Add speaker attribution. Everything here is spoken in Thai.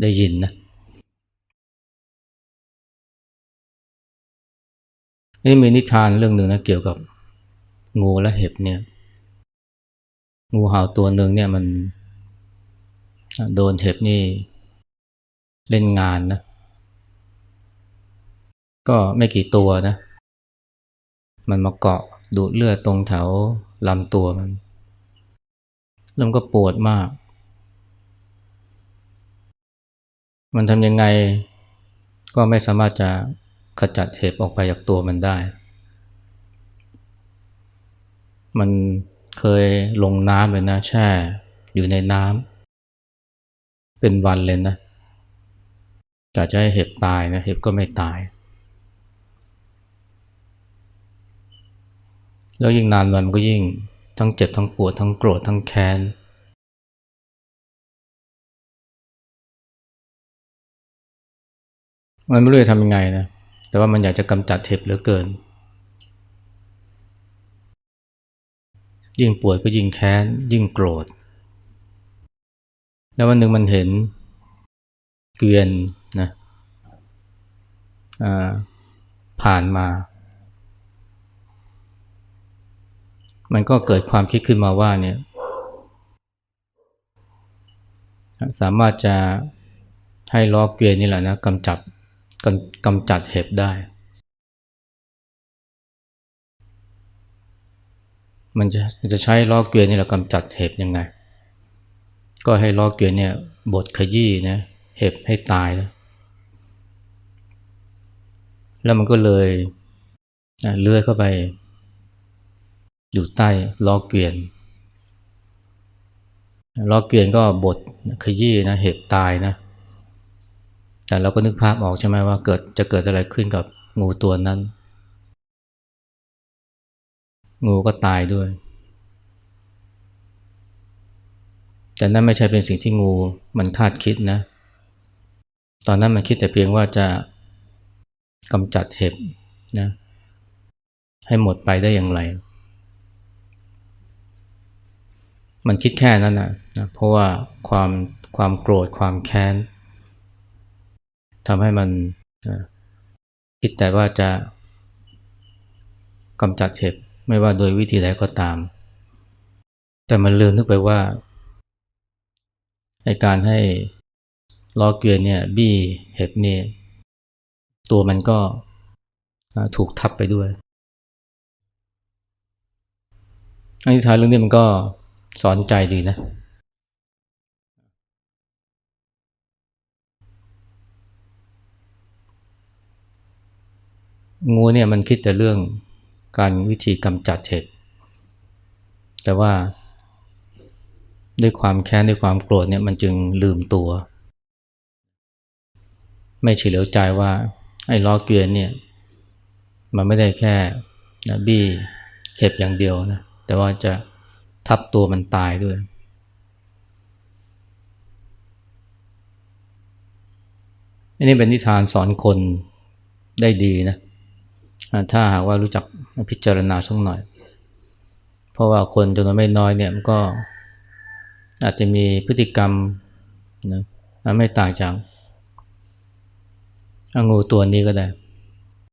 Speaker 1: ได้ยินนะนี่มีนิทานเรื่องหนึ่งนะเกี่ยวกับงูและเห็บเนี่ย งูเห่าตัวหนึ่งเนี่ยมันโดนเห็บนี่เล่นงานนะ ก็ไม่กี่ตัวนะ มันมาเกาะดูดเลือดตรงแถวลำตัวมันแล้วมันก็ปวดมาก มันทำยังไงก็ไม่สามารถจะขจัดเห็บออกไปจากตัวมันได้ มันเคยลงน้ำเลยนะแช่อยู่ในน้ำเป็นวันเลยนะกะจะให้เห็บตายนะเห็บก็ไม่ตาย แล้วยิ่งนานวันมันก็ยิ่งทั้งเจ็บทั้งปวดทั้งโกรธทั้งแค้น มันไม่รู้จะทำยังไงนะ แต่ว่ามันอยากจะกำจัดเห็บเหลือเกิน ยิ่งป่วดก็ยิ่งแค้น ยิ่งโกรธ แล้ววันหนึ่งมันเห็นเกวียนนะผ่านมา มันก็เกิดความคิดขึ้นมาว่าเนี่ยสามารถจะให้ล้อเกวียนนี่แหละนะกำจัด กำกำจัดเห็บได้ มันจะจะใช้ล้อเกวียนนี่แหละกำจัดเห็บยังไง ก็ให้ล้อเกวียนเนี่ยบดขยี้นะเห็บให้ตายแล้วแล้วมันก็เลยเลื้อยเข้าไป อยู่ใต้ล้อเกวียนล้อเกวียนก็บดขยี้นะเห็บตายนะ แต่เราก็นึกภาพออกใช่ไหมว่าเกิดจะเกิดอะไรขึ้นกับงูตัวนั้น งูก็ตายด้วย แต่นั่นไม่ใช่เป็นสิ่งที่งูมันคาดคิดนะ ตอนนั้นมันคิดแต่เพียงว่าจะกำจัดเห็บนะให้หมดไปได้อย่างไร มันคิดแค่นั้นนะนะเพราะว่าความความโกรธความแค้น ทำให้มันคิดแต่ว่าจะกำจัดเห็บไม่ว่าโดยวิธีใดก็ตาม แต่มันลืมนึกไปว่าในการให้ล้อเกวียนเนี่ยบี้เห็บเนี่ยตัวมันก็ถูกทับไปด้วยอันที่ท้ายเรื่องนี้มันก็สอนใจดีนะ งูเนี่ยมันคิดแต่เรื่องการวิธีกำจัดเห็บแต่ว่า ด้วยความแค้นด้วยความโกรธเนี่ยมันจึงลืมตัว ไม่เฉลียวใจว่าไอ้ล้อเกวียนเนี่ยมันไม่ได้แค่นะบี้เห็บอย่างเดียวนะแต่ว่าจะทับตัวมันตายด้วย อันนี้เป็นนิทานสอนคนได้ดีนะ ถ้าหากว่ารู้จักพิจารณาสักหน่อย เพราะว่าคนจำนวนไม่น้อยเนี่ยมันก็อาจจะมีพฤติกรรมนะไม่ต่างจากงูตัวนี้ก็ได้